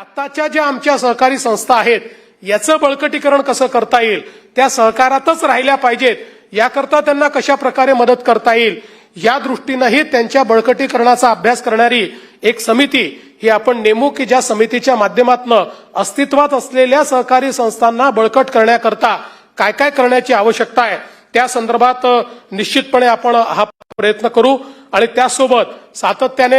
आताच्या ज्या आमच्या सहकारी संस्था आहेत याचं बळकटीकरण कसं करता येईल त्या सहकारातच राहिल्या पाहिजेत. याकरता त्यांना कशा प्रकारे मदत करता येईल या दृष्टीनंही त्यांच्या बळकटीकरणाचा अभ्यास करणारी एक समिती ही आपण नेमू की ज्या समितीच्या माध्यमातून अस्तित्वात असलेल्या सहकारी संस्थांना बळकट करण्याकरता काय काय करण्याची आवश्यकता आहे त्या संदर्भात निश्चितपणे आपण हा प्रयत्न करू. आणि त्यासोबत सातत्याने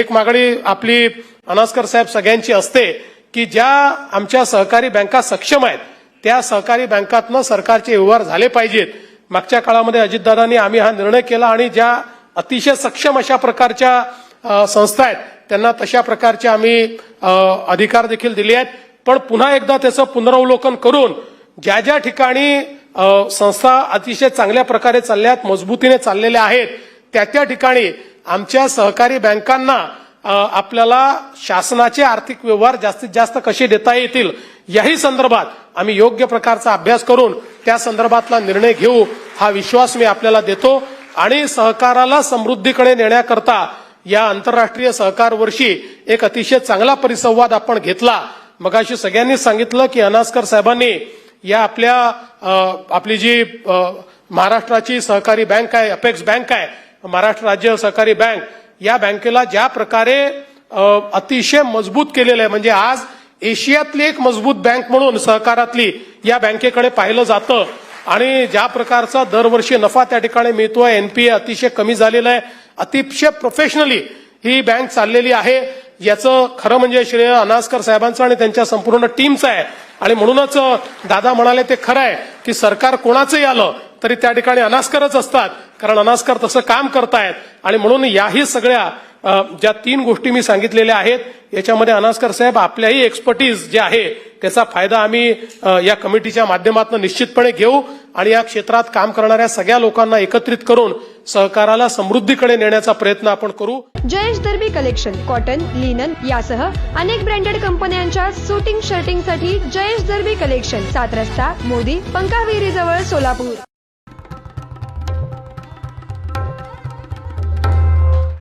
एक मागणी आपली अनास्कर साहेब सगळ्यांची असते की ज्या आमच्या सहकारी बँका सक्षम आहेत त्या सहकारी बँकातनं सरकारचे व्यवहार झाले पाहिजेत. मागच्या काळामध्ये अजितदादांनी आम्ही हा निर्णय केला आणि ज्या अतिशय सक्षम अशा प्रकारच्या संस्था आहेत त्यांना तशा प्रकारचे आम्ही अधिकार देखील दिले आहेत. पण पुन्हा एकदा त्याचं पुनरावलोकन करून ज्या ज्या ठिकाणी संस्था अतिशय चांगल्या प्रकारे चालल्यात मजबूतीने चाललेल्या आहेत त्या त्या ठिकाणी आमच्या सहकारी बँकांना आपल्याला शासनाचे आर्थिक व्यवहार जास्तीत जास्त कसे देता येतील याही संदर्भात आम्ही योग्य प्रकारचा अभ्यास करून त्या संदर्भातला निर्णय घेऊ हा विश्वास मी आपल्याला देतो. आणि सहकाराला समृद्धीकडे नेण्याकरता या आंतरराष्ट्रीय सहकार वर्षी एक अतिशय चांगला परिसंवाद आपण घेतला. मगाशी सगळ्यांनी सांगितलं की अनास्कर साहेबांनी या आपल्या आपली जी महाराष्ट्राची सहकारी बँक आहे अपेक्स बँक आहे महाराष्ट्र राज्य सहकारी बँक या बँकेला ज्या प्रकारे अतिशय मजबूत केलेलं आहे म्हणजे आज एशियातली एक मजबूत बँक म्हणून सहकारातली या बँकेकडे पाहिलं जातं. आणि ज्या प्रकारचा दरवर्षी नफा त्या ठिकाणी मिळतोय एनपीए अतिशय कमी झालेलं आहे अतिशय प्रोफेशनली ही बँक चाललेली आहे. याचं खरं म्हणजे श्रेय अनास्कर साहेबांचं आणि त्यांच्या संपूर्ण टीमचं आहे. आणि म्हणूनच दादा म्हणाले ते खरं आहे की सरकार कोणाचंही आलं तरी त्या ठिकाणी अनास्करच असतात. कारण अनास्कर तसं काम करतायत. आणि म्हणून याही सगळ्या ज्या तीन गोष्टी मी सांगितलेल्या आहेत याच्यामध्ये अनास्कर साहेब आपल्याही एक्सपर्टीज जे आहे त्याचा फायदा आम्ही या कमिटीच्या माध्यमातून निश्चितपणे घेऊ आणि या क्षेत्रात काम करणाऱ्या सगळ्या लोकांना एकत्रित करून सहकाराला समृद्धीकडे नेण्याचा प्रयत्न आपण करू. Jayesh Darbi collection cotton linen यासह अनेक ब्रँडेड कंपन्यांच्या शूटिंग शर्टिंगसाठी जयेश दर्बी कलेक्शन सात रस्ता मोदी पंकाविहिरी जवळ सोलापूर.